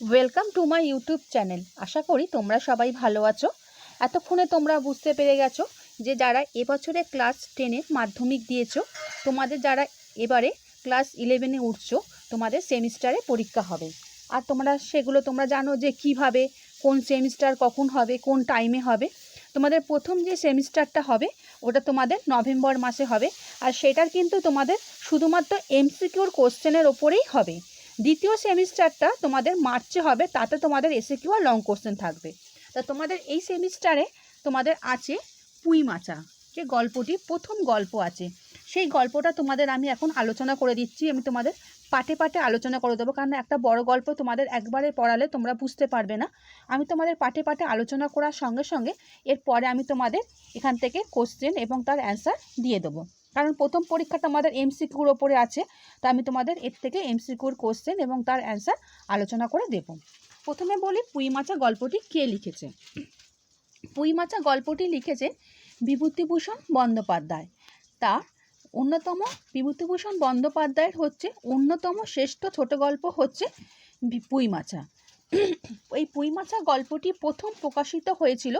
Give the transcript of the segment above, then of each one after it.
Welcome to my YouTube channel আশা করি তোমরা সবাই ভালো আছো। এতক্ষণে তোমরা বুঝতে পেরে গেছো যে যারা এবছরে ক্লাস টেনে মাধ্যমিক দিয়েছ, তোমাদের যারা এবারে ক্লাস ইলেভেনে উঠছো, তোমাদের সেমিস্টারে পরীক্ষা হবে। আর তোমরা সেগুলো তোমরা জানো যে কীভাবে, কোন সেমিস্টার কখন হবে, কোন টাইমে হবে। তোমাদের প্রথম যে সেমিস্টারটা হবে, ওটা তোমাদের নভেম্বর মাসে হবে। আর সেটার কিন্তু তোমাদের শুধুমাত্র এমসিকিউর কোশ্চেনের ওপরেই হবে। দ্বিতীয় সেমিস্টারটা তোমাদের মার্চে হবে, তাতে তোমাদের এসিকিউ আর লং কোশ্চেন থাকবে। তা তোমাদের এই সেমিস্টারে তোমাদের আছে পুঁই মাচা, যে গল্পটি, প্রথম গল্প আছে। সেই গল্পটা তোমাদের আমি এখন আলোচনা করে দিচ্ছি, আমি তোমাদের পাটে পাটে আলোচনা করে দেবো, কারণ একটা বড় গল্প তোমাদের একবারে পড়ালে তোমরা বুঝতে পারবে না। আমি তোমাদের পাটে পাটে আলোচনা করার সঙ্গে সঙ্গে এরপরে আমি তোমাদের এখান থেকে কোশ্চেন এবং তার অ্যান্সার দিয়ে দেবো। কারণ প্রথম পরীক্ষাটা আমাদের এমসিকিউর ওপরে আছে, তা আমি তোমাদের এর থেকে এমসিকিউর কোশ্চেন এবং তার অ্যান্সার আলোচনা করে দেব। প্রথমে বলি পুঁই মাচা গল্পটি কে লিখেছে? পুঁই মাচা গল্পটি লিখেছে বিভূতিভূষণ বন্দ্যোপাধ্যায়। তার অন্যতম বিভূতিভূষণ বন্দ্যোপাধ্যায়ের হচ্ছে অন্যতম শ্রেষ্ঠ ছোট গল্প হচ্ছে বি- পুঁই মাচা এই পুঁই মাচা গল্পটি প্রথম প্রকাশিত হয়েছিল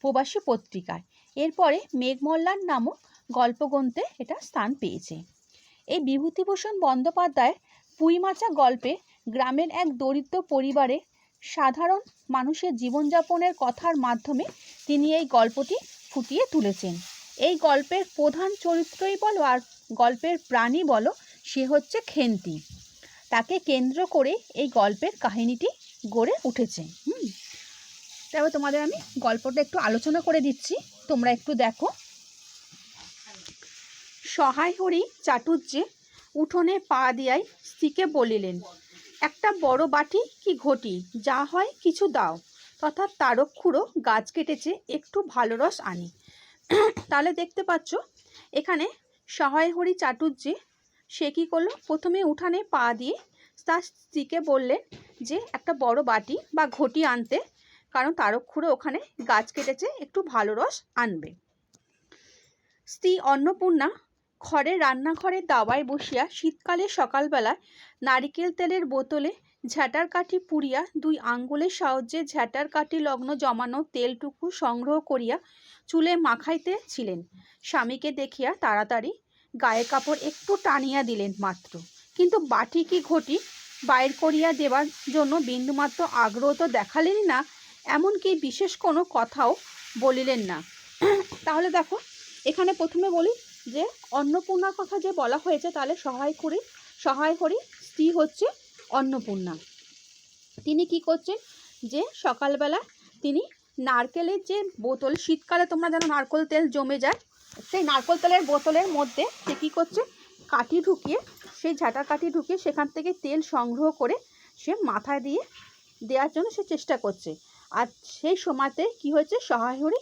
প্রবাসী পত্রিকায়। এরপরে মেঘমল্লার নামক গল্পগ্রন্থে এটা স্থান পেয়েছে। এই বিভূতিভূষণ বন্দ্যোপাধ্যায় পুঁইমাচা গল্পে গ্রামের এক দরিদ্র পরিবারে সাধারণ মানুষের জীবনযাপনের কথার মাধ্যমে তিনি এই গল্পটি ফুটিয়ে তুলেছেন। এই গল্পের প্রধান চরিত্রই বলো আর গল্পের প্রাণী বলো, সে হচ্ছে খেন্তি। তাকে কেন্দ্র করে এই গল্পের কাহিনীটি গড়ে উঠেছে। হুম। তবে তোমাদের আমি গল্পটা একটু আলোচনা করে দিচ্ছি। তোমরা একটু দেখো। সহায় হরি চাটুর্যে উঠোনে পা দিয়াই স্ত্রীকে বলিলেন, একটা বড় বাটি কি ঘটি? যা হয় কিছু দাও। তথা তারক্ষুড়ো গাছ কেটেছে, একটু ভালো রস আনি। তাহলে দেখতে পাচ্ছ, এখানে সহায় হরি চাটুর্যে সে কী করল? প্রথমে উঠানে পা দিয়ে তার স্ত্রীকে বললেন যে, একটা বড় বাটি বা ঘটি আনতে। কারণ তারক্ষুড়ো ওখানে গাছ কেটেছে, একটু ভালো রস আনবে। স্ত্রী অন্নপূর্ণা ঘরে রান্নাঘরে দাওয়ায় বসিয়া শীতকালে সকালবেলায় নারিকেল তেলের বোতলে ঝ্যাঁটার কাঠি পুড়িয়া দুই আঙ্গুলের সাহায্যে ঝ্যাঁটার কাঠি লগ্ন জমানো তেলটুকু সংগ্রহ করিয়া চুলে মাখাইতে ছিলেন। স্বামীকে দেখিয়া তাড়াতাড়ি গায়ে কাপড় একটু টানিয়া দিলেন মাত্র। কিন্তু বাটি কি ঘটি বাইর করিয়া দেবার জন্য বিন্দুমাত্র আগ্রহ তো দেখালেন না, এমনকি বিশেষ কোনো কথাও বলিলেন না। তাহলে দেখো, এখানে প্রথমে বলি যে অন্নপূর্ণার কথা যে বলা হয়েছে, তাহলে সহায় করি সহায় করি, স্ত্রী হচ্ছে অন্নপূর্ণা। তিনি কি করছেন? যে সকালবেলা তিনি নারকেলের যে বোতল, শীতকালে তোমরা জানো নারকেল তেল জমে যায়, সেই নারকেল তেলের বোতলের মধ্যে সে কী করছে? কাঠি ঢুকিয়ে, সেই ঝাঁটা কাঠি ঢুকিয়ে সেখান থেকে তেল সংগ্রহ করে সে মাথায় দিয়ে দেওয়ার জন্য সে চেষ্টা করছে। আর সেই সময়তে কি হয়েছে? সহায় হরি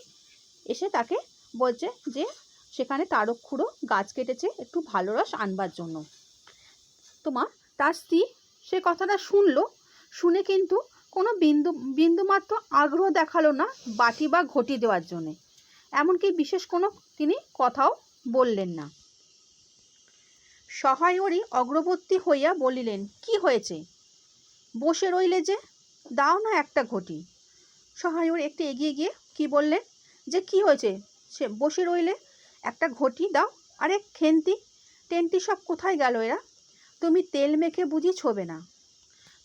এসে তাকে বলছে যে সেখানে তারক্ষুড়ো গাছ কেটেছে একটু ভালো রস আনবার জন্য। তোমার, তার স্ত্রী সে কথাটা শুনলো, শুনে কিন্তু কোনো বিন্দু, বিন্দুমাত্র আগ্রহ দেখাল না বাটি বা ঘটি দেওয়ার জন্যে। এমনকি বিশেষ কোনো তিনি কথাও বললেন না। সহায়রী অগ্রবর্তী হইয়া বলিলেন, কি হয়েছে? বসে রইলে যে, দাও না একটা ঘটি। সহায়র একটু এগিয়ে গিয়ে কি বললেন? যে কি হয়েছে? সে বসে রইলে একটা ঘটি দাও। আরে, খেন্তি টেন্টি সব কোথায় গেল এরা? তুমি তেল মেখে বুঝি ছোবে না।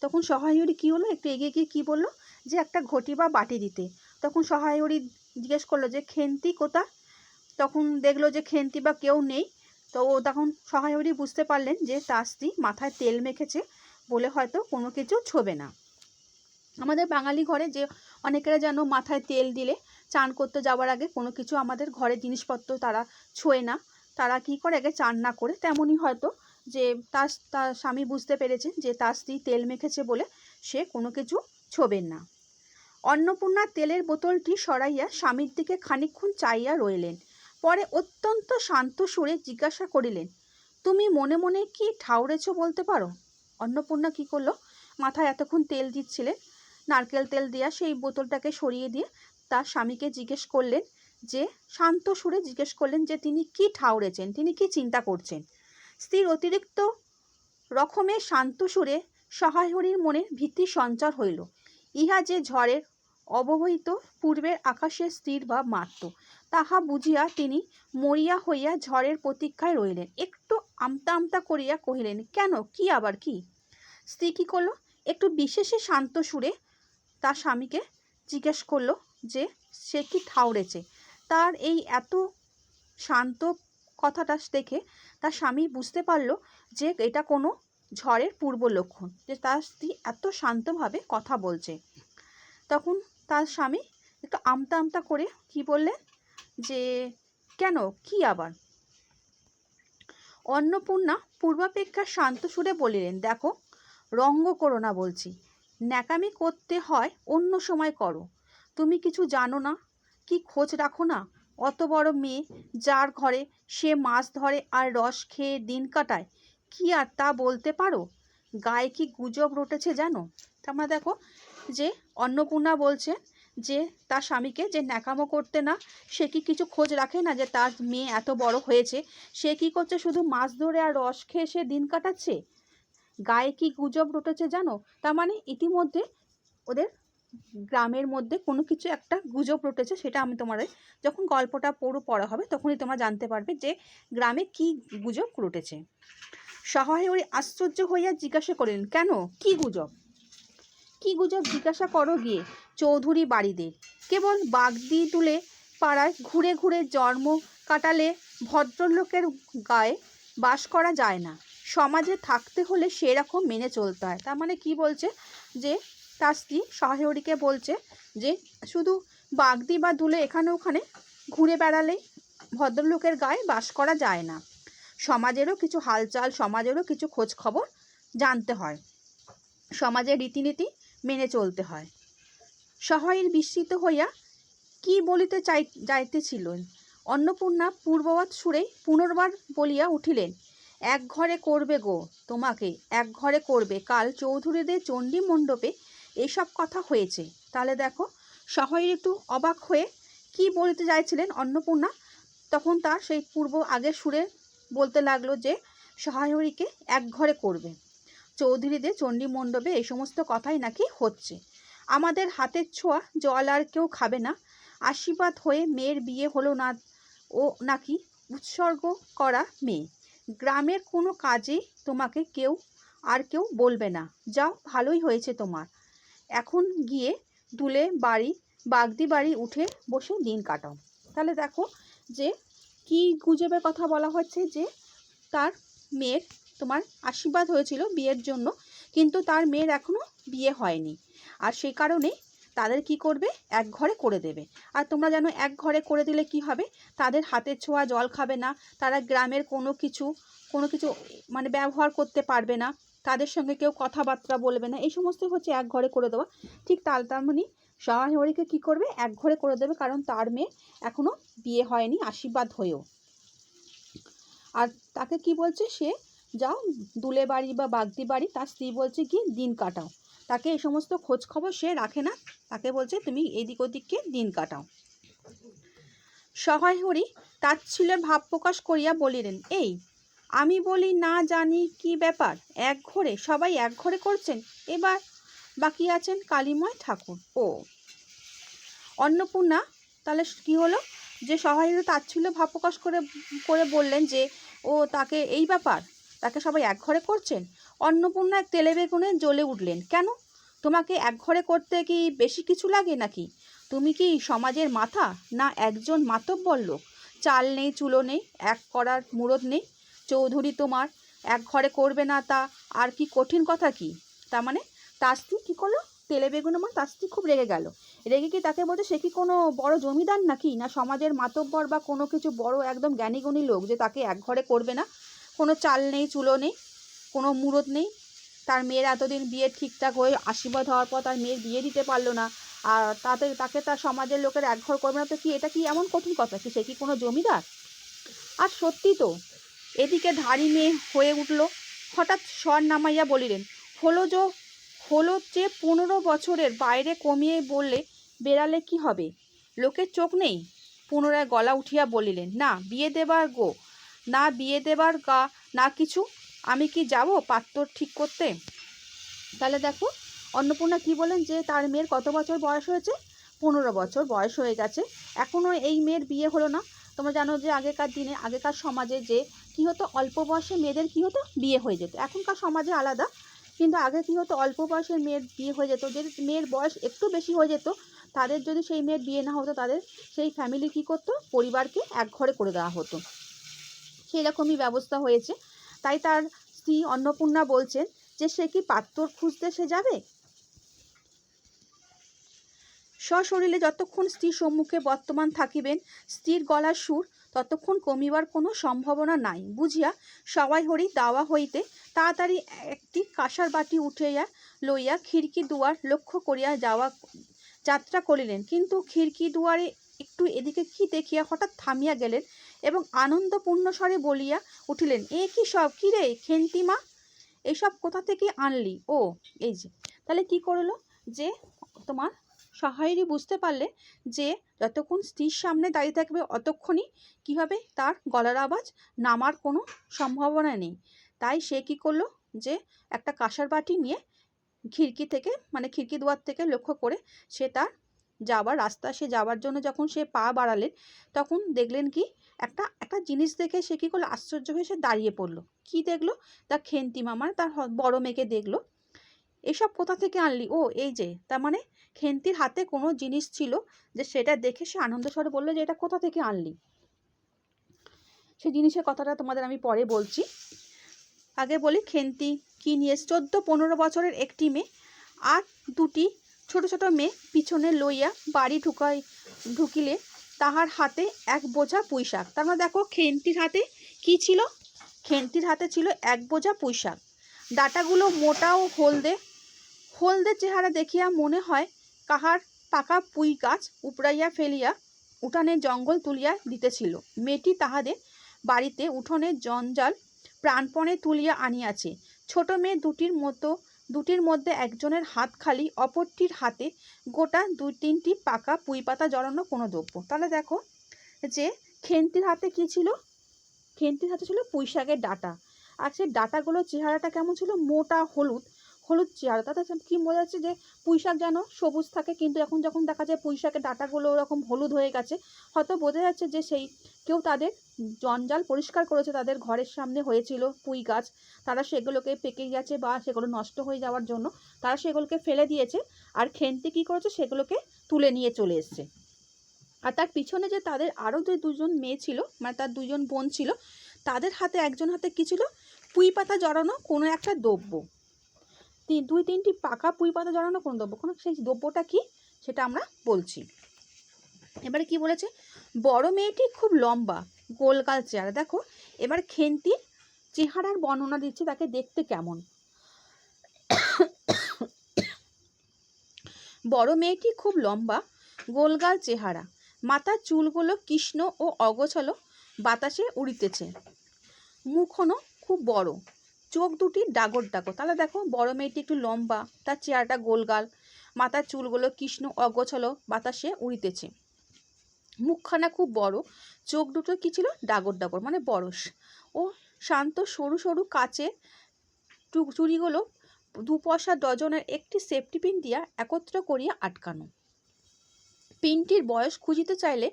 তখন সহায়রী কী হলো? একটু এগিয়ে গিয়ে কী বলল? যে একটা ঘটি বা বাটি দিতে। তখন সহায়রী জিজ্ঞেস করল যে, খেন্তি কোথা তখন দেখল যে, খেন্তি বা কেউ নেই। তো ও তখন সহায়রী বুঝতে পারলেন যে, তার মাথায় তেল মেখেছে বলে হয়তো কোনো কিছু ছোবে না। আমাদের বাঙালি ঘরে যে অনেকেরা যেন মাথায় তেল দিলে চান করতে যাওয়ার আগে কোনো কিছু আমাদের ঘরের জিনিসপত্র তারা ছোঁয় না। তারা কি করে? আগে চান না করে। তেমনই হয়তো যে তার তার স্বামী বুঝতে পেরেছেন যে তার স্ত্রী তেল মেখেছে বলে সে কোনো কিছু ছোবেন না। অন্নপূর্ণা তেলের বোতলটি সরাইয়া স্বামীর দিকে খানিকক্ষণ চাইয়া রইলেন। পরে অত্যন্ত শান্ত সুরে জিজ্ঞাসা করিলেন, তুমি মনে মনে কি ঠাউরেছ বলতে পারো? অন্নপূর্ণা কি করল? মাথায় এতক্ষণ তেল দিচ্ছিলেন নারকেল তেল দেওয়া সেই বোতলটাকে সরিয়ে দিয়ে তার স্বামীকে জিজ্ঞেস করলেন যে, শান্ত সুরে জিজ্ঞেস করলেন যে, তিনি কি ঠাউরেছেন তিনি কি চিন্তা করছেন? স্ত্রীর অতিরিক্ত রকমের শান্ত সুরে সহায় হরির মনে ভীতির সঞ্চার হইল। ইহা যে ঝড়ের অবহিত পূর্বের আকাশের স্থির ভাব মাত্র, তাহা বুঝিয়া তিনি মরিয়া হইয়া ঝড়ের প্রতীক্ষায় রইলেন একটু আমতা আমতা করিয়া কহিলেন, কেন? কি আবার কি? স্ত্রী কী করল? একটু বিশেষে শান্ত সুরে তার স্বামীকে জিজ্ঞেস করল যে, সে কি ঠাউরেছে তার এই এত শান্ত কথাটা দেখে তার স্বামী বুঝতে পারল যে, এটা কোনো ঝড়ের পূর্ব লক্ষণ, যে তার স্ত্রী এত শান্তভাবে কথা বলছে। তখন তার স্বামী একটু আমতা আমতা করে কি বললেন? যে, কেন? কি আবার? অন্নপূর্ণা পূর্বাপেক্ষা শান্ত সুরে বলিলেন, দেখো, রঙ্গ করো না বলছি। ন্যাকামি করতে হয় অন্য সময় করো। তুমি কিছু জানো না? কি খোঁজ রাখো না? অত বড় মেয়ে যার ঘরে সে মাছ ধরে আর রস খেয়ে দিন কাটায়, কি আর তা বলতে পারো? গায়ে কি গুজব রটেছে জানো? তোমরা দেখো যে অন্নপূর্ণা বলছে যে তার স্বামীকে যে ন্যাকামো করতে না, সে কি কিছু খোঁজ রাখে না যে তার মেয়ে এত বড় হয়েছে? সে কি করছে শুধু মাছ ধরে আর রস খেয়ে সে দিন কাটাচ্ছে? গায়ে কি গুজব রটেছে জানো? তার মানে ইতিমধ্যে ওদের গ্রামের মধ্যে কোনো কিছু একটা গুজব রটেছে, সেটা আমি তোমাদের যখন গল্পটা পুরো পড়া হবে তখনই তোমরা জানতে পারবে যে গ্রামে কি গুজব রটেছে। সহায় ওই আশ্চর্য হইয়া জিজ্ঞাসা করেন কেন? কি গুজব? কি গুজব জিজ্ঞাসা করো গিয়ে, চৌধুরী বাড়িদের কেবল বাগদি তুলে পাড়ায় ঘুরে ঘুরে জন্ম কাটালে ভদ্রলোকের গায়ে বাস করা যায় না। সমাজে থাকতে হলে সেরকম মেনে চলতে হয়। তার মানে কি বলছে? যে তার স্ত্রী সহায়রীকে বলছে যে, শুধু বাগদি বা দুলে এখানে ওখানে ঘুরে বেড়ালেই ভদ্রলোকের গায়ে বাস করা যায় না। সমাজেরও কিছু হালচাল, সমাজেরও কিছু খোঁজ খবর জানতে হয়। সমাজের রীতিনীতি মেনে চলতে হয়। সহায়ের বিস্মিত হইয়া কি বলিতে চাই যাইতেছিলেন অন্নপূর্ণা পূর্ববৎ সুরেই পুনর্বার বলিয়া উঠিলেন এক ঘরে করবে গো তোমাকে, এক ঘরে করবে। কাল চৌধুরীদের চণ্ডী মণ্ডপে এইসব কথা হয়েছে। তাহলে দেখো সহায়ের একটু অবাক হয়ে কি বলতে চাইছিলেন অন্নপূর্ণা? তখন তার সেই পূর্ব আগের সুরে বলতে লাগল যে সহায়রীকে এক ঘরে করবে। চৌধুরীদের চণ্ডী মণ্ডপে এই সমস্ত কথাই নাকি হচ্ছে। আমাদের হাতের ছোঁয়া জল আর কেউ খাবে না। আশীর্বাদ হয়ে মেয়ের বিয়ে হলো না, ও নাকি উৎসর্গ করা মেয়ে। গ্রামের কোনো কাজে তোমাকে কেউ আর কেউ বলবে না। যাও ভালোই হয়েছে তোমার। এখন গিয়ে দুলে বাড়ি, বাগদি বাড়ি উঠে বসে দিন কাটাও। তাহলে দেখো যে কি গুজবের কথা বলা হচ্ছে যে তার মেয়ের তোমার আশীর্বাদ হয়েছিল বিয়ের জন্য, কিন্তু তার মেয়ের এখনও বিয়ে হয়নি। আর সেই কারণে তাদের কি করবে? এক ঘরে করে দেবে। আর তোমরা জানো, এক ঘরে করে দিলে কি হবে? তাদের হাতের ছোঁয়া জল খাবে না, তারা গ্রামের কোনো কিছু কোনো কিছু মানে ব্যবহার করতে পারবে না, তাদের সঙ্গে কেউ কথাবার্তা বলবে না, এই সমস্ত হচ্ছে এক ঘরে করে দেওয়া। ঠিক তাল তেমনি সহায়রীকে কী করবে? এক ঘরে করে দেবে, কারণ তার মেয়ে এখনও বিয়ে হয়নি, আশীর্বাদ হয়েও। আর তাকে কি বলছে সে? যাও দুলে বাড়ি বা বাগদি বাড়ি তার স্ত্রী বলছে কি দিন কাটাও। তাকে এই সমস্ত খোঁজ খবর সে রাখে না। তাকে বলছে, তুমি এদিক ওদিককে দিন কাটাও। সহায় হরি তাচ্ছিলে ভাব প্রকাশ করিয়া বলিলেন, এই, আমি বলি না জানি কি ব্যাপার? এক ঘরে, সবাই এক ঘরে করছেন। এবার বাকি আছেন কালীময় ঠাকুর। ও। অন্নপূর্ণা, তাহলে কি হলো? যে সহায়তা তাচ্ছিল্য ভাব প্রকাশ করে করে বললেন যে, ও, তাকে এই ব্যাপার? তাকে সবাই এক ঘরে করছেন? অন্নপূর্ণা এক তেলে বেগুনে জ্বলে উঠলেন। কেন? তোমাকে এক ঘরে করতে কি বেশি কিছু লাগে নাকি? তুমি কি সমাজের মাথা না একজন মাতব্বর লোক? চাল নেই, চুলো নেই, এক করার মুরদ নেই? চৌধুরী তোমার এক ঘরে করবে না তা আর কি কঠিন কথা কি? তার মানে তাস্তি কী করল? তেলে বেগুনের মানে তাস্তি খুব রেগে গেল। রেগে কি তাকে বলছে, সে কি কোনো বড় জমিদার নাকি? না সমাজের মাতব্বর বা কোনো কিছু বড় একদম জ্ঞানীগুণী লোক যে তাকে এক ঘরে করবে না? কোনো চাল নেই, চুলো নেই কোনো মুরদ নেই। তার মেয়ের এতদিন বিয়ে ঠিকঠাক হয়ে আশীর্বাদ হওয়ার পর তার মেয়ের বিয়ে দিতে পারল না। আর তাতে, তাকে তার সমাজের লোকের একঘর করবে না তো কি? এটা কি এমন কঠিন কথা কি? সে কি কোনো জমিদার? আর সত্যি তো, এদিকে ধারি মেয়ে হয়ে উঠল। হঠাৎ স্বর নামাইয়া বলিলেন, হলো যো, হলো যে পনেরো বছরের বাইরে কমিয়ে বললে বেড়ালে কি হবে? লোকের চোখ নেই? পুনরায় গলা উঠিয়া বলিলেন, না, বিয়ে দেবার গো, না বিয়ে দেবার গা, না কিছু। আমি কি যাব পাত্র ঠিক করতে? তাহলে দেখো, অন্নপূর্ণা কি বলেন যে তার মেয়ের কত বছর বয়স হয়েছে? পনেরো বছর বয়স হয়ে গেছে। এখনও এই মেয়ের বিয়ে হলো না। তোমরা জানো যে আগেকার দিনে, আগেকার সমাজে যে কী হতো, অল্প বয়সে মেয়েদের কী হতো? বিয়ে হয়ে যেত। এখনকার সমাজে আলাদা। কিন্তু আগে কী হতো, অল্প বয়সের মেয়ের বিয়ে হয়ে যেত। যদি মেয়ের বয়স একটু বেশি হয়ে যেত, তাদের যদি সেই মেয়ের বিয়ে না হতো, তাদের সেই ফ্যামিলি কী করতো? পরিবারকে এক ঘরে করে দেওয়া হতো। সেই রকমই ব্যবস্থা হয়েছে। তাই তার স্ত্রী অন্নপূর্ণা বলছেন যে সে কি পাত্র খুঁজতে সে যাবে? সশরীরে যতক্ষণ স্ত্রীর সম্মুখে বর্তমান থাকিবেন, স্ত্রীর গলার সুর ততক্ষণ কমিবার কোনো সম্ভাবনা নাই। বুঝিয়া সবাই হরি দাওয়া হইতে তাড়াতাড়ি একটি কাঁসার বাটি উঠাইয়া লইয়া খিড়কি দুয়ার লক্ষ্য করিয়া যাওয়া, যাত্রা করিলেন। কিন্তু খিড়কি দুয়ারে একটু এদিকে কি দেখিয়া হঠাৎ থামিয়া গেলেন এবং আনন্দপূর্ণ স্বরে বলিয়া উঠিলেন, এ কি সব? কি রে খেন্তিমা এসব কোথা থেকে আনলি? ও, এই যে, তাহলে কি করল? যে, তোমার সহায়েরই বুঝতে পারলে যে, যতক্ষণ স্ত্রীর সামনে দাঁড়িয়ে থাকবে অতক্ষণই কী হবে তার গলার আওয়াজ নামার কোনো সম্ভাবনা নেই। তাই সে কি করল? যে, একটা কাঁসার বাটি নিয়ে খিড়কি থেকে মানে খিড়কি দুয়ার থেকে লক্ষ্য করে সে তার যাওয়ার, রাস্তা সে যাওয়ার জন্য যখন সে পা বাড়ালেন, তখন দেখলেন কি একটা একটা জিনিস দেখে সে কী করল? আশ্চর্য হয়ে সে দাঁড়িয়ে পড়ল। কি দেখল? তার খেন্তি মানে তার বড় মেয়েকে দেখল। এসব কোথা থেকে আনলি? ও, এই যে, তার মানে খেন্তির হাতে কোনো জিনিস ছিল যে সেটা দেখে সে আনন্দ স্বরে বলল যে এটা কোথা থেকে আনলি? সেই জিনিসের কথাটা তোমাদের আমি পরে বলছি। আগে বলি, খেন্তি কি নিয়ে চোদ্দ, পনেরো বছরের একটি মেয়ে আর দুটি ছোট ছোট মেয়ে পিছনে লইয়া বাড়ি ঢুকাই, ঢুকিলে তাহার হাতে এক বোঝা পুঁই শাক তার মানে দেখো খেন্তির হাতে কি ছিল? খেন্তির হাতে ছিল এক বোঝা পুঁই শাক ডাটাগুলো মোটা ও হলদে। হলদে চেহারা দেখিয়া মনে হয় কাহার পাকা পুঁই গাছ উপড়াইয়া ফেলিয়া উঠানে জঙ্গল তুলিয়া দিতেছিল। মেয়েটি তাহাদের বাড়িতে উঠোনে জঞ্জাল প্রাণপণে তুলিয়া আনিয়াছে। ছোট মেয়ে দুটির মতো দুটির মধ্যে একজনের হাত খালি, অপরটির হাতে গোটা দুই তিনটি পাকা পুঁই পাতা জড়ানো কোনো দ্রব্য। তাহলে দেখো যে খেন্তির হাতে কি ছিল? খেন্তির হাতে ছিল পুঁই শাকের ডাটা। আর সেই ডাটাগুলোর চেহারাটা কেমন ছিল? মোটা, হলুদ। হলুদ চেহারা তাতে কি বোঝা যাচ্ছে যে পুঁই শাক যেন সবুজ থাকে, কিন্তু এখন যখন দেখা যায় পুঁই শাকের ডাটাগুলো ওরকম হলুদ হয়ে গেছে, হয়তো বোঝা যাচ্ছে যে সেই কেউ তাদের জঞ্জাল পরিষ্কার করেছে, তাদের ঘরের সামনে হয়েছিল পুঁই গাছ। তারা সেগুলোকে পেকে গেছে বা সেগুলো নষ্ট হয়ে যাওয়ার জন্য তারা সেগুলোকে ফেলে দিয়েছে আর খেন্তি কী করেছে? সেগুলোকে তুলে নিয়ে চলে এসছে। আর তার পিছনে যে তাদের আরও যে দুজন মেয়ে ছিল মানে তার দুজন বোন ছিল, তাদের হাতে একজন হাতে কী ছিল? পুঁই পাতা জড়ানো কোনো একটা দ্রব্য। তিন, দুই, তিনটি পাকা পুঁই পাতা জড়ানো কোনো দ্রব্য, কোনো সেই দ্রব্যটা কি? সেটা আমরা বলছি। এবারে কি বলেছে? বড় মেয়েটি খুব লম্বা, গোলগাল চেহারা। দেখো, এবার খেন্তির চেহারার বর্ণনা দিচ্ছে তাকে দেখতে কেমন। বড় মেয়েটি খুব লম্বা, গোলগাল চেহারা। মাথার চুলগুলো কৃষ্ণ ও অগোছালো বাতাসে উড়িতেছে। মুখনও খুব বড়। চোখ দুটি ডাগর ডাগর। তাহলে দেখো, বড় মেয়েটি একটু লম্বা, তার চেহারাটা গোলগাল, মাথার চুলগুলো কৃষ্ণ অগোছালো বাতাসে উড়িতেছে। মুখখানা খুব বড়, চোখ দুটো কী ছিল? ডাগর ডাগর মানে বরস। ও শান্ত, সরু সরু কাচে চুড়িগুলো দু পয়সা ডজনের একটি সেফটি পিন দিয়া একত্র করিয়া আটকানো। পিনটির বয়স খুঁজিতে চাইলে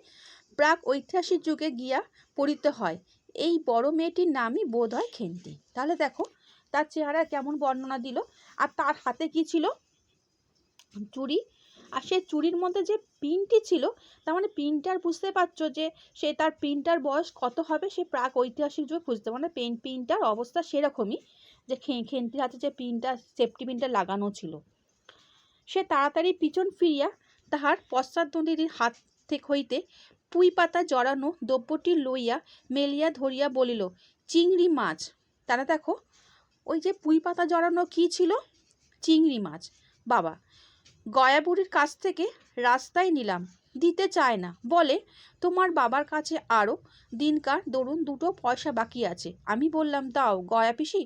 প্রাক ঐতিহাসিক যুগে গিয়া পড়িতে হয়। এই বড় মেয়েটির নামই বোধ হয় খেন্তি। তাহলে দেখো, তার চেহারা কেমন বর্ণনা দিল, আর তার হাতে কি ছিল? চুড়ি। আর সে চুড়ির মধ্যে যে পিনটি ছিল, তার মানে পিনটার বুঝতে পারছ যে সে তার পিনটার বয়স কত হবে, সে প্রাক ঐতিহাসিক যুগে খুঁজতে মানে পেন পিনটার অবস্থা সেরকমই, যে খে- খেন্তির হাতে যে পিনটা সেফটি পিনটা লাগানো ছিল। সে তাড়াতাড়ি পিছন ফিরিয়া তাহার পশ্চাৎদণ্ডীর হাত থেকে হইতে পুঁই পাতা জড়ানো দ্রব্যটি লইয়া মেলিয়া ধরিয়া বলিল, চিংড়ি মাছ। তারা দেখো, ওই যে পুঁই পাতা জড়ানো কি ছিল? চিংড়ি মাছ। বাবা, গয়াবুড়ির কাছ থেকে রাস্তায় নিলাম, দিতে চায় না। বলে, তোমার বাবার কাছে আরও দিনকার দরুন দুটো পয়সা বাকি আছে। আমি বললাম, দাও, গয়া পিসি,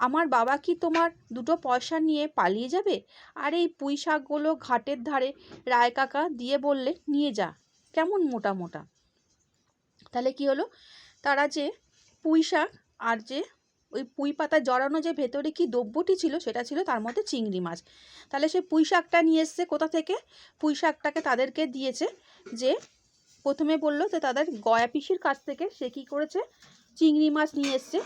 আমার বাবা কি তোমার দুটো পয়সা নিয়ে পালিয়ে যাবে? আর এই পুঁই শাকগুলো ঘাটের ধারে রায় কাকা দিয়ে বললে, নিয়ে যা। কেমন মোটা মোটা? তাহলে কি হলো? তারা যে পুঁই শাক আর যে ওই পুঁই পাতা জড়ানো যে ভেতরে কি দ্রব্যটি ছিল, সেটা ছিল তার মধ্যে চিংড়ি মাছ। তাহলে সে পুঁই শাকটা নিয়ে এসছে কোথা থেকে? পুঁই শাকটাকে তাদেরকে দিয়েছে যে প্রথমে বলল যে তাদের গয়া পিসির কাছ থেকে সে কী করেছে? চিংড়ি মাছ নিয়ে এসছে।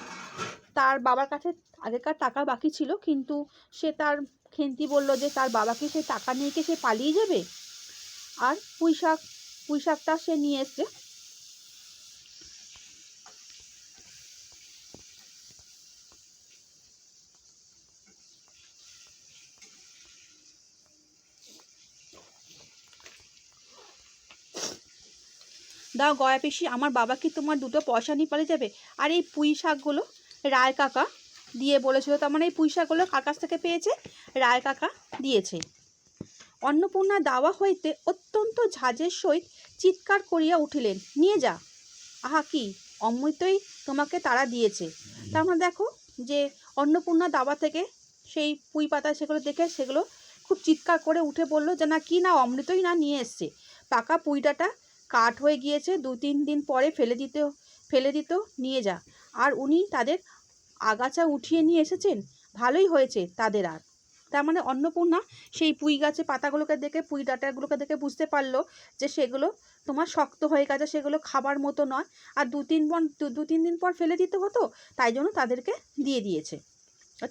তার বাবার কাছে আগেকার টাকা বাকি ছিল, কিন্তু সে তার খেন্তি বলল যে তার বাবাকে সে টাকা নিয়ে কি সে পালিয়ে যাবে? আর পুঁই শাক পুঁই শাকটা সে নিয়ে এসছে। দাও গয়া পিসি, আমার বাবা কি তোমার দুটো পয়সা নিয়ে পালিয়ে যাবে? আর এই পুঁই শাকগুলো রায় কাকা দিয়ে বলেছিল, তার মানে এই পুঁই শাকগুলো কার কাছ থেকে পেয়েছে? রায় কাকা দিয়েছে। অন্নপূর্ণা দাওয়া হইতে অত্যন্ত ঝাঁজের সহিত চিৎকার করিয়া উঠিলেন, নিয়ে যা। আহা, কি? অমৃতই তোমাকে তারা দিয়েছে। তার মানে দেখো যে অন্নপূর্ণা দাওয়া থেকে সেই পুঁই পাতা সেগুলো দেখে সেগুলো খুব চিৎকার করে উঠে বলল যে, না, কি না, অমৃতই না, নিয়ে এসছে। পাকা পুঁইটাটা কাঠ হয়ে গিয়েছে দু তিন দিন পরে ফেলে দিতে, ফেলে দিত, নিয়ে যা। আর উনি তাদের আগাছা উঠিয়ে নিয়ে এসেছেন? ভালোই হয়েছে তাদের আর। তার মানে অন্নপূর্ণা সেই পুঁই গাছে পাতাগুলোকে দেখে, পুঁই ডাঁটাগুলোকে দেখে বুঝতে পারল যে সেগুলো তোমার শক্ত হয়ে গেছে, সেগুলো খাবার মতো নয়। আর দু তিন পর দু তিন দিন পর ফেলে দিতে হতো, তাই জন্য তাদেরকে দিয়ে দিয়েছে।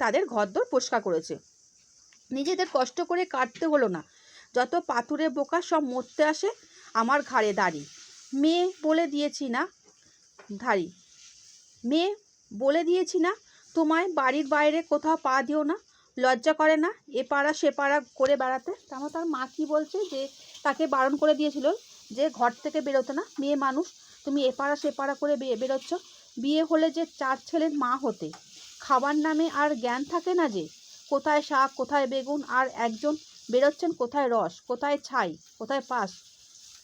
তাদের ঘরদোর পরিষ্কার করেছে। নিজেদের কষ্ট করে কাটতে হলো না। যত পাথুরে বোকা সব মরতে আসে, আমার ঘাড়ে দাড়ি। মেয়ে বলে দিয়েছি না, ধাড়ি। মেয়ে বলে দিয়েছি না, তোমায় বাড়ির বাইরে কোথাও পা দিও না। লজ্জা করে না, এ পাড়া সে পাড়া করে বেড়াতে। তারপর তার মা কি বলছে যে, তাকে বারণ করে দিয়েছিল যে, ঘর থেকে বেরোতে না, মেয়ে মানুষ, তুমি এ পাড়া সে পাড়া করে বে- বেরোচ্ছ। বিয়ে হলে যে চার ছেলের মা হতে। খাবার নামে আর জ্ঞান থাকে না যে, কোথায় শাক, কোথায় বেগুন, আর একজন বেরোচ্ছেন কোথায় রস, কোথায় ছাই, কোথায় পাস।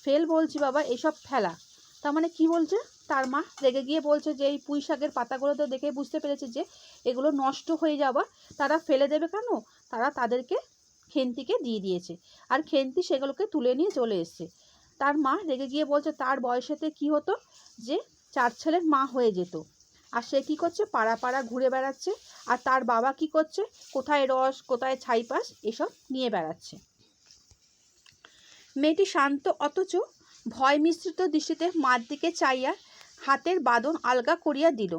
ফেল বলছি বাবা, এসব ফেলা। তার মানে কি বলছে? তার মা রেগে গিয়ে বলছে যে, এই পুঁই শাকের পাতাগুলো তো দেখে বুঝতে পেরেছে যে, এগুলো নষ্ট হয়ে যাওয়া। তারা ফেলে দেবে কেন? তারা তাদেরকে খেন্তিকে দিয়ে দিয়েছে। আর খেন্তি সেগুলোকে তুলে নিয়ে চলে এসছে। তার মা রেগে গিয়ে বলছে, তার বয়সেতে কি হতো যে, চার ছেলের মা হয়ে যেত। আর সে কী করছে? পাড়া পাড়া ঘুরে বেড়াচ্ছে। আর তার বাবা কি করছে? কোথায় রস, কোথায় ছাইপাস এসব নিয়ে বেড়াচ্ছে। মেয়েটি শান্ত অথচ ভয় মিশ্রিত দৃষ্টিতে মার দিকে চাইয়া হাতের বাঁধন আলগা করিয়া দিল।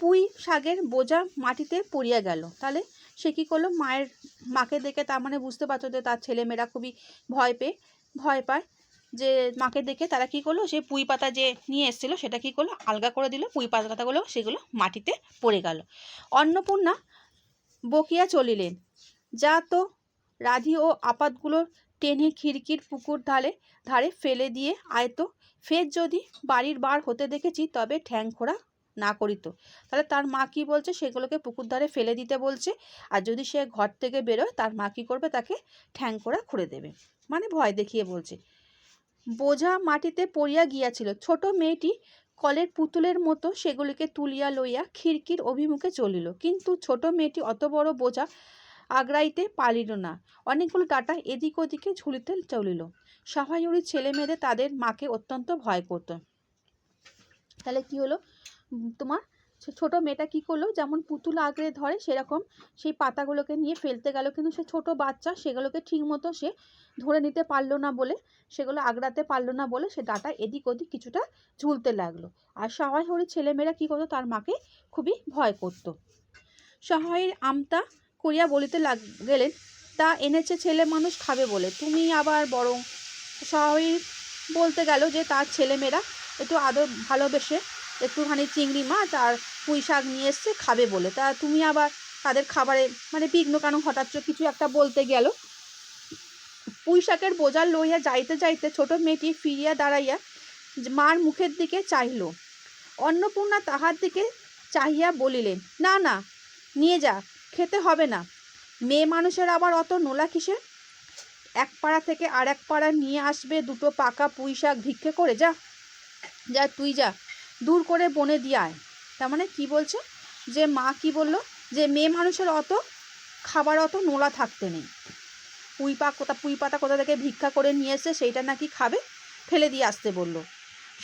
পুঁই শাকের বোঝা মাটিতে পড়িয়া গেল। তাহলে সে কী করল? মায়ের, মাকে দেখে তার মানে বুঝতে পারছ যে তার ছেলেমেয়েরা খুবই ভয় পেয়ে, ভয় পায় যে মাকে দেখে তারা কী করল? সেই পুঁই পাতা যে নিয়ে এসেছিল সেটা কী করল? আলগা করে দিল। পুঁই পাতাগুলো সেগুলো মাটিতে পড়ে গেল। অন্নপূর্ণা বকিয়া চলিলেন। যা তো রাধি ও আপাতগুলো টেনে খিড়কির পুকুর ধারে ধারে ফেলে দিয়ে আয়তো ফের যদি বাড়ির বার হতে দেখেছি, তবে ঠ্যাং খোড়া না করিত। তাহলে তার মা কি বলছে? সেগুলোকে পুকুর ধারে ফেলে দিতে বলছে। আর যদি সে ঘর থেকে বেরোয়, তার মা কী করবে? তাকে ঠ্যাং খোড়া খুঁড়ে দেবে। মানে ভয় দেখিয়ে বলছে। বোঝা মাটিতে পড়িয়া গিয়াছিল। ছোট মেয়েটি কলের পুতুলের মতো সেগুলিকে তুলিয়া লইয়া খিড়কির অভিমুখে চলিল। কিন্তু ছোট মেয়েটি অত বড় বোঝা আগ্রাইতে পারিল না। অনেকগুলো টাটা এদিক ওদিকে ঝুলিতে চলিল। সহায়ুরি ছেলে মেয়েদের তাদের মাকে অত্যন্ত ভয় করত। তাহলে কি হলো? তোমার ছোট মেয়েটা কি করল? যেমন পুতুল আগড়ে ধরে, সেরকম সেই পাতাগুলোকে নিয়ে ফেলতে গেল। কিন্তু সে ছোট বাচ্চা, সেগুলোকে ঠিক মতো সে ধরে নিতে পারল না বলে, সেগুলো আগড়াতে পারল না বলে সে ডাটা এদিক ওদিক কিছুটা ঝুলতে লাগল। আর সহায়হরি ছেলেমেয়েরা কী করতো? তার মাকে খুবই ভয় করতো। সহায়ের আমতা করিয়া বলিতে লাগ, গেলেন, তা এনেছে ছেলে মানুষ খাবে বলে। তুমি আবার বরং সহায় বলতে গেল যে তার ছেলেমেয়েরা একটু আদর ভালোবেসে একটুখানি চিংড়ি মাছ আর পুঁই শাক নিয়ে এসছে, খাবে বলে। তা তুমি আবার তাদের খাবারে মানে বিঘ্ন কেন? হঠাৎ কিছু একটা বলতে গেল। পুঁই শাকের বোঝা লইয়া যাইতে যাইতে ছোট মেয়েটি ফিরিয়া দাঁড়াইয়া মার মুখের দিকে চাহিল। অন্নপূর্ণা তাহার দিকে চাহিয়া বলিলেন, না না, নিয়ে যা। খেতে হবে না। মেয়ে মানুষের আবার অত নোলা কিসে এক পাড়া থেকে আর এক পাড়া নিয়ে আসবে দুটো পাকা পুঁই শাক ভিক্ষে করে, যা। যা, তুই যা। দূর করে বনে দিয়ে আয়। তার মানে কী বলছে? যে মা কি বলল? যে মেয়ে মানুষের অত খাবার অত নোলা থাকতে নেই। পুঁই পা কোথা, পুঁই পাতা কোথা থেকে ভিক্ষা করে নিয়ে এসে সেইটা নাকি খাবে? ফেলে দিয়ে আসতে বলল।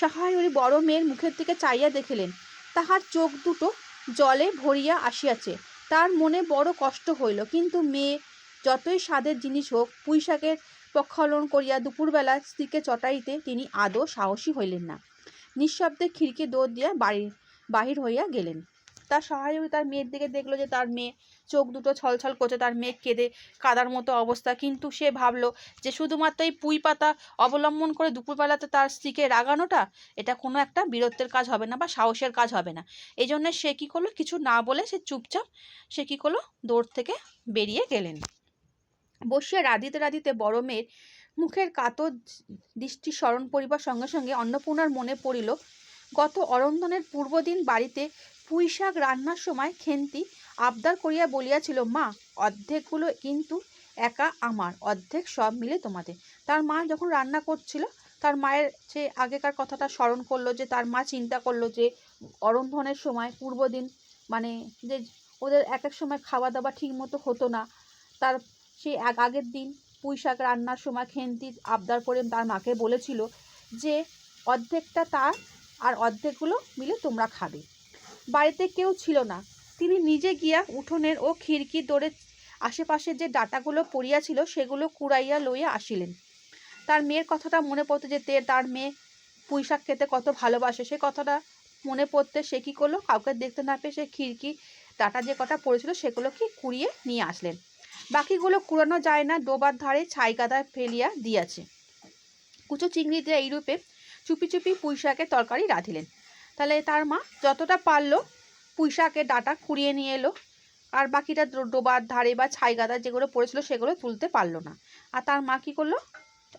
সহায় ওই বড় মেয়ের মুখের দিকে চাইয়া দেখিলেন। তাহার চোখ দুটো জলে ভরিয়া আসিয়াছে। তার মনে বড় কষ্ট হইল। কিন্তু মেয়ে যতই স্বাদের জিনিস হোক, পুঁইশাকের পক্ষালন করিয়া দুপুরবেলা স্ত্রীকে চটাইতে তিনি আদৌ সাহসী হইলেন না। নিঃশব্দে খিড়কি দৌড় দিয়া বাড়ি বাহির হইয়া গেলেন। তার সহায়ক তার মেয়ের দিকে দেখল যে তার মেয়ে চোখ দুটো ছলছল করছে, তার মেয়ে কেঁদে কাদার মতো অবস্থা। কিন্তু সে ভাবলো যে শুধুমাত্র এই পুঁই পাতা অবলম্বন করে দুপুরবেলাতে তার স্ত্রীকে রাগানোটা, এটা কোনো একটা বীরত্বের কাজ হবে না বা সাহসের কাজ হবে না। এই জন্য সে কী করল, কিছু না বলে সে চুপচাপ, সে কী করল, দৌড় থেকে বেরিয়ে গেলেন। বসিয়া রাধিতে রাধিতে বড় মেয়ের মুখের কাতর দৃষ্টি স্মরণ পড়িবার সঙ্গে সঙ্গে অন্নপূর্ণার মনে পড়িল, গত অরন্ধনের পূর্বদিন বাড়িতে পুঁই শাক রান্নার সময় খেন্তি আবদার করিয়া বলিয়াছিল, মা, অর্ধেকগুলো কিন্তু একা আমার, অর্ধেক সব মিলে তোমাদের। তার মা যখন রান্না করছিল, তার মায়ের সে আগেকার কথাটা স্মরণ করল, যে তার মা চিন্তা করল যে অরন্ধনের সময়, পূর্বদিন মানে যে ওদের এক এক সময় খাওয়া দাওয়া ঠিক মতো হতো না, তার সেই আগের দিন পুঁই শাক রান্নার সময় খেন্তি আবদার করে তার মাকে বলেছিল যে, অর্ধেকটা তার আর অর্ধেকগুলো মিলে তোমরা খাবে। বাড়িতে কেউ ছিল না। তিনি নিজে গিয়া উঠোনের ও খিড়কি দৌড়ে আশেপাশে যে ডাটাগুলো পড়িয়াছিল, সেগুলো কুড়াইয়া লইয়া আসিলেন। তার মেয়ের কথাটা মনে পড়তে যে তে তার মেয়ে পুঁই শাক খেতে কত ভালোবাসে, সে কথাটা মনে পড়তে সে কী করল? কাউকে দেখতে না পেয়ে সে খিড়কি ডাটা যে কটা পড়েছিল, সেগুলো কি কুড়িয়ে নিয়ে আসলেন। বাকিগুলো কুড়ানো যায় না, ডোবার ধারে ছাই কাদায় ফেলিয়া দিয়াছে। কুচো চিংড়ি দিয়ে এইরূপে চুপি চুপি পুঁই শাকের তরকারি রাঁধিলেন। তাহলে তার মা যতটা পারল পুঁই শাকের ডাটা কুড়িয়ে নিয়ে এলো। আর বাকিটা ডোবার ধারে বা ছাই গাদা যেগুলো পড়েছিল সেগুলো তুলতে পারল না। আর তার মা কী করল?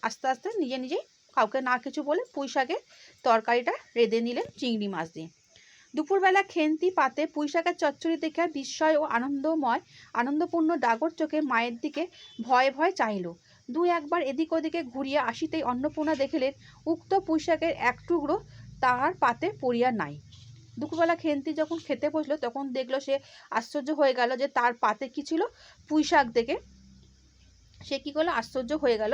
আস্তে আস্তে নিজে নিজেই কাউকে না কিছু বলে পুঁই শাকের তরকারিটা রেঁধে নিলেন চিংড়ি মাছ দিয়ে। দুপুরবেলা খেন্তি পাতে পুঁই শাকের চচ্চড়ি দেখে বিস্ময় ও আনন্দময়, আনন্দপূর্ণ ডাগর চোখে মায়ের দিকে ভয়ে ভয়ে চাইল দু একবার এদিক ওদিকে ঘুরিয়ে আসিতেই অন্নপূর্ণা দেখিলেন, উক্ত পুঁইশাকের এক টুকরো তাহার পাতে পড়িয়া নাই। দুপুরবেলা খেন্তি যখন খেতে বসল, তখন দেখল সে আশ্চর্য হয়ে গেল যে তার পাতে কি ছিল পুঁই শাক দেখে। সে কী করল? আশ্চর্য হয়ে গেল।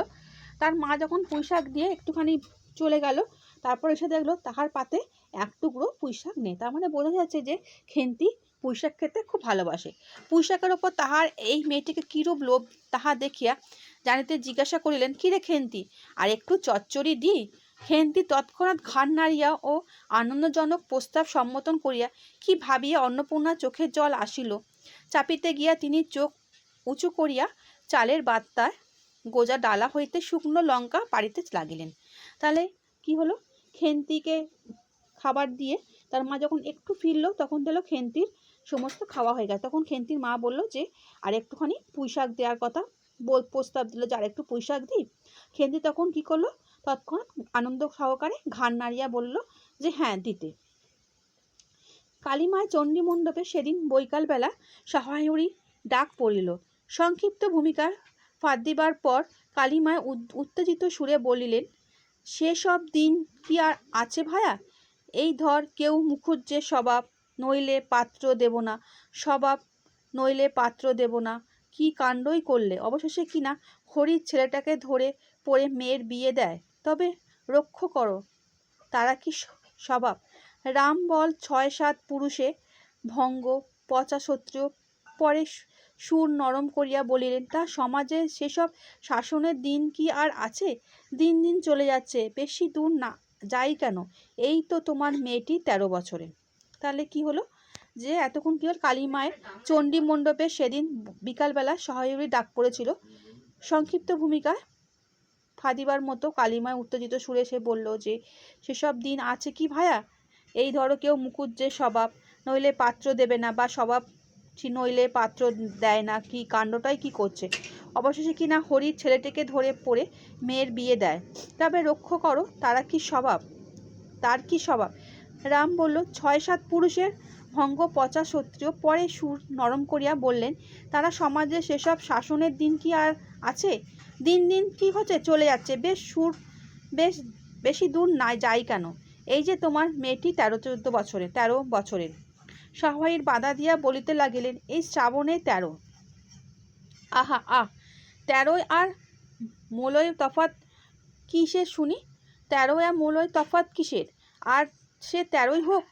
তার মা যখন পুঁই শাক দিয়ে একটুখানি চলে গেল, তারপর এসে দেখল তাহার পাতে এক টুকরো পুঁই শাক নেই। তার মানে বোঝা যাচ্ছে যে খেন্তি পুঁই শাক খেতে খুব ভালোবাসে। পুঁই শাকের ওপর তাহার এই মেয়েটিকে কীরূপ লোভ তাহা দেখিয়া জানিতে জিজ্ঞাসা করিলেন কিরে খেন্তি? আর একটু চচ্চড়ি দি। খেন্তি তৎক্ষণাৎ ঘাড় নাড়িয়া ও আনন্দজনক প্রস্তাব সম্মতন করিয়া কি ভাবিয়া অন্নপূর্ণার চোখের জল আসিল। চাপিতে গিয়া তিনি চোখ উঁচু করিয়া চালের বাত্তায় গোজা ডালা হইতে শুকনো লঙ্কা পাড়িতে লাগিলেন। তাহলে কি হলো? খেন্তিকে খাবার দিয়ে তার মা যখন একটু ফিরলো তখন দিল খেন্তির সমস্ত খাওয়া হয়ে গেছে। তখন খেন্তির মা বলল যে, আর একটুখানি পুঁই শাক দেওয়ার কথা। বল প্রস্তাব দিল যে, আর একটু পুঁই শাক দিই? খেন্তি তখন কি করল? তৎক্ষণাৎ আনন্দ সহকারে ঘাড় নাড়িয়া বলল যে হ্যাঁ দিতে। কালীমায় চণ্ডী মণ্ডপে সেদিন বৈকালবেলা সহায়রী ডাক পড়িল। সংক্ষিপ্ত ভূমিকা ফাঁদ দিবার পর কালীমায় উত্তেজিত সুরে বলিলেন সেসব দিন কি আর আছে ভায়া? এই ধর কেউ মুখুজ্জে স্বভাব নইলে পাত্র দেব না, স্বভাব নইলে পাত্র দেব না। কি কাণ্ডই করলে? অবশেষে কিনা হরির ছেলেটাকে ধরে পড়ে মেয়ের বিয়ে দেয়? তবে রক্ষ করো। তারা কি স্বভাব? রাম বল ছয় সাত পুরুষে ভঙ্গ, পচা শত্রু, পরে সুর নরম করিয়া বলিলেন, তা সমাজে সেসব শাসনের দিন কি আর আছে? দিন দিন চলে যাচ্ছে, বেশি দূর না, যাই কেন? এই তো তোমার মেয়েটি তেরো বছরে তাহলে কি হলো? যে এতক্ষণ কি হল কালী মায়ের চণ্ডী মণ্ডপে সেদিন বিকালবেলা সহায়রী ডাক পড়েছিল। সংক্ষিপ্ত ভূমিকায় ফাদিবার মতো কালিমায় উত্তেজিত সুরে সে বলল যে, সেসব দিন আছে কি ভায়া? এই ধরো কেউ মুকুজ্জের স্বভাব, নইলে পাত্র দেবে না বা স্বভাব নইলে পাত্র দেয় না, কি কাণ্ডটাই কি করছে? অবশেষে কি না হরির ছেলেটিকে ধরে পড়ে মেয়ের বিয়ে দেয়? তবে রক্ষ করো, তারা কি স্বভাব? তার কি স্বভাব? রাম বলল, ছয় সাত পুরুষের ভঙ্গ পচা সত্ত্বেও পরে সুর নরম করিয়া বললেন, তারা সমাজে সেসব শাসনের দিন কি আর আছে? দিন দিন কি হচ্ছে? চলে যাচ্ছে। বেশ সুর, বেশ বেশি দূর না যাই কেন? এই যে তোমার মেয়েটি তেরো, চোদ্দ বছরের, তেরো বছরের। সহায়ের বাধা দিয়া বলিতে লাগিলেন, এই শ্রাবণে তেরো। আহা, আহ! তেরোয় আর মোলয় তফাত কিসের শুনি? তেরোয় আর মোলয় তফাত কিসের? আর সে তেরোই হোক,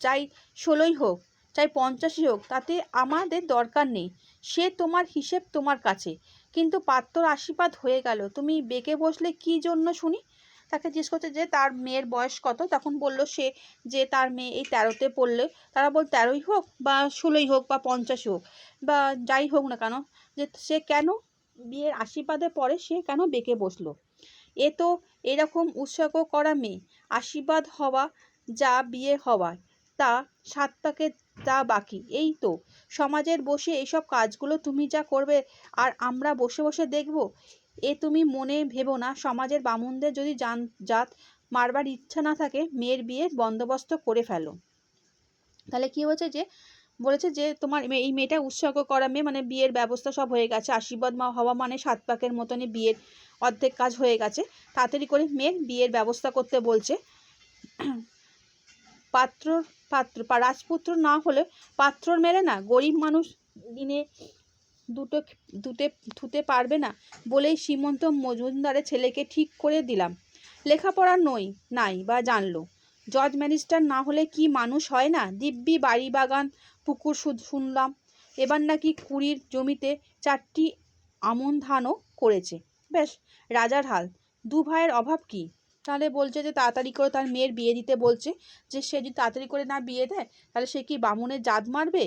চাই ষোলোই হোক, চাই পঞ্চাশই হোক, তাতে আমাদের দরকার নেই। সে তোমার হিসেব তোমার কাছে। কিন্তু পাত্রর আশীর্বাদ হয়ে গেল। তুমি বেঁকে বসলে কি জন্য শুনি? তাকে জিজ্ঞেস করছে যে, তার মেয়ের বয়স কত? তখন বলল সে যে, তার মেয়ে এই তেরোতে পড়লে। তারা বল তেরোই হোক বা ষোলোই হোক বা পঞ্চাশই হোক বা যাই হোক না কেন। যে, সে কেন বিয়ের আশীর্বাদে পরে সে কেন বেঁকে বসল? এ তো এরকম উৎসর্গ করা মেয়ে। আশীর্বাদ হওয়া যা বিয়ে হওয়া তা সাত পাকে তা বাকি। এই তো, সমাজের বসে এইসব কাজগুলো তুমি যা করবে আর আমরা বসে বসে দেখব, এ তুমি মনে ভেবো না। সমাজের বামুনদের যদি জান জাত মারবার ইচ্ছা না থাকে, মেয়ের বিয়ের বন্দোবস্ত করে ফেলো। তাহলে কি হয়েছে যে, বলেছে যে তোমার এই মেয়েটা উৎসর্গ করা মেয়ে মানে বিয়ের ব্যবস্থা সব হয়ে গেছে। আশীর্বাদ মা, হওয়া মানে সাত পাকের মতনই বিয়ের অর্ধেক কাজ হয়ে গেছে। তাড়াতাড়ি করে মেয়ের বিয়ের ব্যবস্থা করতে বলছে। পাত্র পাত্র রাজপুত্র না হলে পাত্রর মেলে না। গরিব মানুষ দিনে দুটো দুটে থুতে পারবে না বলেই সীমন্ত মজুমদারের ছেলেকে ঠিক করে দিলাম। লেখাপড়া নই, নাই বা জানলো। জজ ম্যাজিস্ট্রার না হলে কি মানুষ হয় না? দিব্যি বাড়ি বাগান, পুকুর শুনলাম। এবার নাকি কুড়ির জমিতে চারটি আমন ধানও করেছে। বেশ, রাজার হাল। দু ভাইয়ের অভাব কি? তাহলে বলছে যে তাড়াতাড়ি করে তার মেয়ের বিয়ে দিতে বলছে, যে সে যদি তাড়াতাড়ি করে না বিয়ে দেয়, তাহলে সে কি বামুনের জাত মারবে?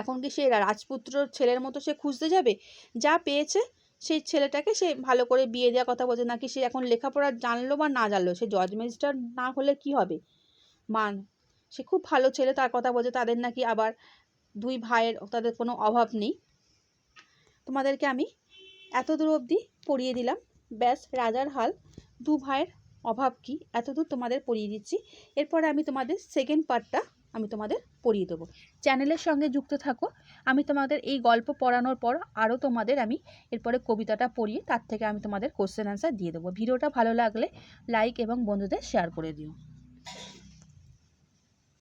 এখন কি সে রাজপুত্র ছেলের মতো সে খুঁজতে যাবে? যা পেয়েছে, সেই ছেলেটাকে সে ভালো করে বিয়ে দেওয়ার কথা বলছে, নাকি সে এখন লেখাপড়া জানলো বা না জানলো? সে জজ ম্যাজিস্ট্রেট না হলে কি হবে? মান, সে খুব ভালো ছেলে, তার কথা বলছে, তাদের নাকি আবার দুই ভাইয়ের তাদের কোনো অভাব নেই। তোমাদেরকে আমি এত দূর অবধি পড়িয়ে দিলাম। ব্যাস, রাজার হাল। দু ভাইয়ের অভাব কি? এতদূর তোমাদের পড়িয়ে দিচ্ছি। এরপরে আমি তোমাদের সেকেন্ড পার্টটা আমি তোমাদের পড়িয়ে দেবো। চ্যানেলের সঙ্গে যুক্ত থাকো। আমি তোমাদের এই গল্প পড়ানোর পর আরও তোমাদের আমি এরপরে কবিতাটা পড়িয়ে তার থেকে আমি তোমাদের কোশ্চেন অ্যান্সার দিয়ে দেবো। ভিডিওটা ভালো লাগলে লাইক এবং বন্ধুদের শেয়ার করে দিও।